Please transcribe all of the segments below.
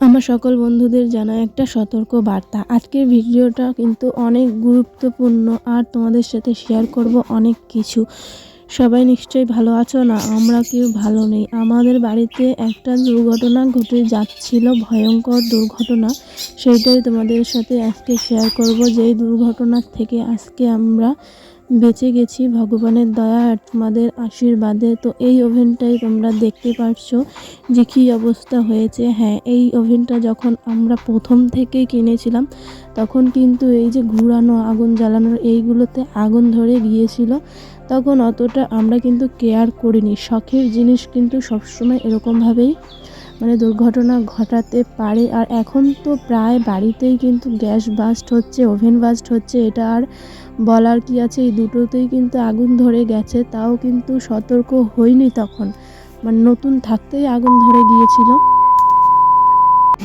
আমার সকল বন্ধুদের জানা একটা সতর্ক বার্তা। আজকের ভিডিওটা কিন্তু অনেক গুরুত্বপূর্ণ আর তোমাদের সাথে শেয়ার করব অনেক কিছু। সবাই নিশ্চয়ই ভালো আছো না? আমরা কেউ ভালো নেই। আমাদের বাড়িতে একটা দুর্ঘটনা ঘটে যাচ্ছিল, ভয়ঙ্কর দুর্ঘটনা। সেইটাই তোমাদের সাথে আজকে শেয়ার করব। যেই দুর্ঘটনার থেকে আজকে আমরা বেঁচে গেছি, ভগবানের দয়া আর তোমাদের আশীর্বাদে। তো এই ওভেনটাই তোমরা দেখতে পারছ যে কী অবস্থা হয়েছে। হ্যাঁ এই ওভেনটা যখন আমরা প্রথম থেকেই কিনেছিলাম, তখন কিন্তু এই যে ঘুরানো, আগুন জ্বালানোর এইগুলোতে আগুন ধরে গিয়েছিল, তখন অতটা আমরা কিন্তু কেয়ার করিনি। শখের জিনিস কিন্তু সবসময় এরকমভাবেই মানে দুর্ঘটনা ঘটাতে পারে। আর এখন তো প্রায় বাড়িতেই কিন্তু গ্যাস বাস্ট হচ্ছে, ওভেন বাস্ট হচ্ছে, এটা আর বলার কি আছে? এই দুটোতেই কিন্তু আগুন ধরে গেছে, তাও কিন্তু সতর্ক হইনি তখন। মানে নতুন থাকতেই আগুন ধরে গিয়েছিল।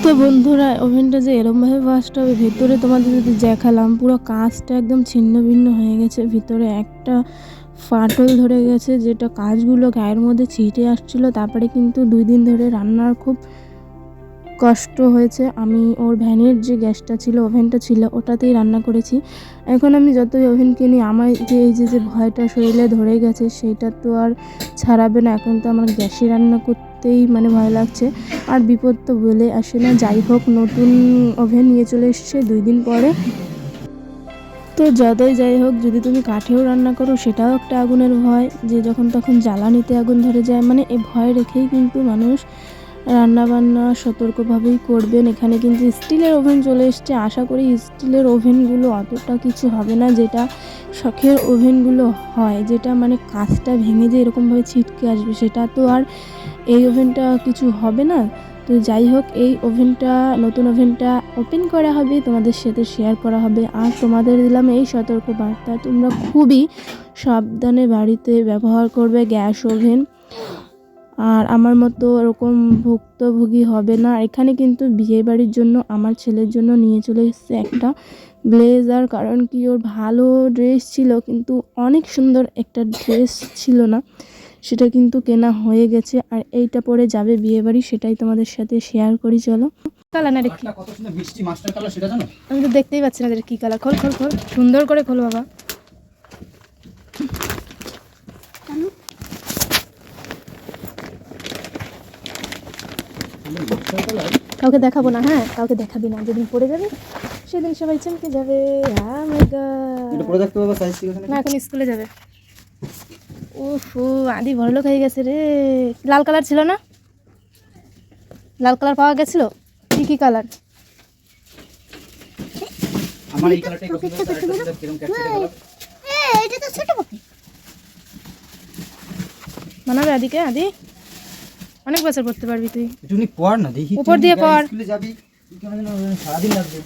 তো বন্ধুরা, ওভেনটা যে এরমভাবে বাস্ট হবে, ভেতরে তোমাদের যদি দেখালাম, পুরো কাঁচটা একদম ছিন্ন ভিন্ন হয়ে গেছে, ভিতরে একটা ফাটল ধরে গেছে, যেটা কাজগুলো গায়ের মধ্যে ছিটে আসছিল, তারপরে কিন্তু দুই দিন ধরে রান্নার খুব কষ্ট হয়েছে। আমি ওর ভ্যানের যে গ্যাসটা ছিল, ওভেনটা ছিল, ওটাতেই রান্না করেছি। এখন আমি যতই ওভেন কিনি, আমার যে এই যে যে ভয়টা শরীরে ধরে গেছে সেইটা তো আর ছাড়াবে না। এখন তো আমার গ্যাসে রান্না করতেই মানে ভয় লাগছে। আর বিপদ তো বলে আসে না। যাই হোক, নতুন ওভেন নিয়ে চলে এসছে। দুই দিন পরে তো যতই যাই হোক, যদি তুমি কাঠেও রান্না করো, সেটাও একটা আগুনের ভয়। যে যখন তখন জ্বালানিতে আগুন ধরে যায় মানে এই ভয় রেখেই কিন্তু মানুষ রান্নাবান্না সতর্কভাবেই করবেন। এখানে কিন্তু স্টিলের ওভেন চলে এসছে। আশা করি স্টিলের ওভেনগুলো অতটা কিছু হবে না, যেটা শখের ওভেনগুলো হয়, যেটা মানে কাঁচটা ভেঙে যে এরকমভাবে ছিটকে আসবে, সেটা তো আর এই ওভেনটা কিছু হবে না। তো যাই হোক, এই ওভেনটা, নতুন ওভেনটা ওপেন করা হবে, তোমাদের সাথে শেয়ার করা হবে। আর তোমাদের দিলাম এই সতর্ক বার্তা তোমরা খুবই সাবধানে বাড়িতে ব্যবহার করবে গ্যাস ওভেন। আর আমার মতো ওরকম ভুক্তভোগী হবে না। এখানে কিন্তু বিয়ে বাড়ির জন্য, আমার ছেলের জন্য নিয়ে চলে এসেছে একটা ব্লেজার কারণ কি ওর ভালো ড্রেস ছিল, কিন্তু অনেক সুন্দর একটা ড্রেস ছিল না। সেটা কিন্তু কেনা হয়ে গেছে আর এইটা পরে যাবে বিয়ে বাড়ি সেটাই তোমাদের সাথে শেয়ার করি চলো। কালার না রে কত সুন্দর মিষ্টি মাস্টার কালার সেটা জানো? আমি তো দেখতেই পাচ্ছি না যে কি কালার খোল খোল খোল। সুন্দর করে খোল বাবা। কাউকে দেখাবো না হ্যাঁ? কাউকে দেখাবি না। যেদিন পড়ে যাবে সেদিন সবাই চমকে যাবে। Oh my God! এটা পরে দেখতে পাবো সাইজ ঠিক আছে না এখন স্কুলে যাবে। উফ আদি বড়লোক হয়ে গেছে রে। লাল কালার ছিল না? লাল কালার পাওয়া গেছিল? কি কি কালার? আমার এই কালারটাই পছন্দ মানাবে আদিকে? আদি? অনেক বছর পড়তে পারবি তুই। তুমি পড় না দেখি উপর দিয়ে পড়। স্কুলে যাবি তুই কেন সারাদিন লাগবে।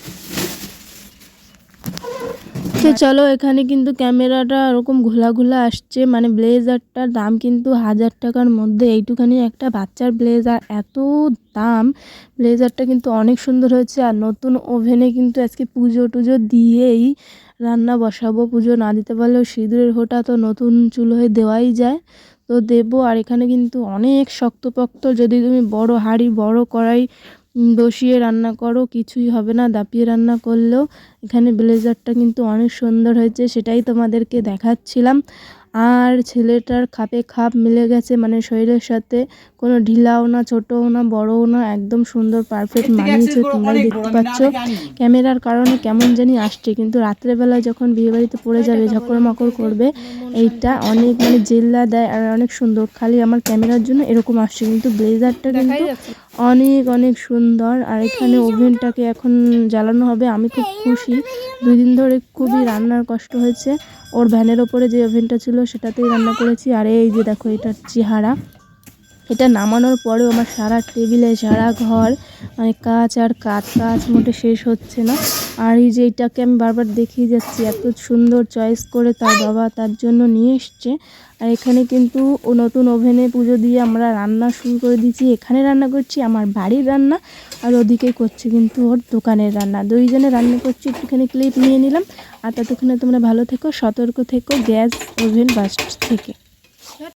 তো চলো এখানে কিন্তু ক্যামেরাটা ওরকম ঘোলা ঘোলা আসছে। মানে ব্লেজারটার দাম কিন্তু হাজার টাকার মধ্যে। এইটুখানি একটা বাচ্চার ব্লেজার এত দাম। ব্লেজারটা কিন্তু অনেক সুন্দর হয়েছে। আর নতুন ওভেনে কিন্তু আজকে পুজো টুজো দিয়েই রান্না বসাবো। পুজো না দিতে পারলেও সিঁদুরের হোটা তো নতুন চুলোয় দেওয়াই যায়। তো দেবো। আর এখানে কিন্তু অনেক শক্তপোক্ত। যদি তুমি বড় হাঁড়ি বড় কড়াই বসিয়ে রান্না করো কিছুই হবে না দাপিয়ে রান্না করলেও। এখানে ব্লেজারটা কিন্তু অনেক সুন্দর হয়েছে সেটাই তোমাদেরকে দেখাচ্ছিলাম। আর ছেলেটার খাপে খাপ মিলে গেছে মানে শরীরের সাথে কোনো ঢিলাও না ছোটও না বড়ও না একদম সুন্দর পারফেক্ট মানিয়েছে তোমরাই দেখতে পাচ্ছ। ক্যামেরার কারণে কেমন জানি আসছে কিন্তু রাত্রেবেলা যখন বিয়েবাড়িতে পড়ে যাবে ঝকড় মকড় করবে এইটা অনেক মানে জেল্লা দেয় আর অনেক সুন্দর। খালি আমার ক্যামেরার জন্য এরকম আসছে কিন্তু ব্লেজারটা কিন্তু অনেক অনেক সুন্দর। আর এখানে ওভেনটাকে এখন জ্বালানো হবে। আমি খুব খুশি। দুই দিন ধরে খুবই রান্নার কষ্ট হয়েছে। ওর ভ্যানের ওপরে যে ওভেনটা ছিল সেটাতেই রান্না করেছি। আর এই যে দেখো এটার চেহারা। এটা নামানোর পরেও আমার সারা টেবিলে, সারা ঘর মানে কাজ আর কাজ কাজ মোটে শেষ হচ্ছে না। আর এই যে এটাকে আমি বারবার দেখিয়ে যাচ্ছি, এত সুন্দর চয়েস করে তার বাবা তার জন্য নিয়ে এসছে। আর এখানে কিন্তু ও নতুন ওভেনে পুজো দিয়ে আমরা রান্না শুরু করে দিয়েছি। এখানে রান্না করছি, আমার বাড়ির রান্না। আর ওদিকে করছে কিন্তু ওর দোকানের রান্না। দুইজনে রান্না করছি, একটুখানি ক্লিপ নিয়ে নিলাম। আর ততক্ষণে তোমরা ভালো থেকো, সতর্ক থেকো, গ্যাস ওভেন বাস্ট থেকে।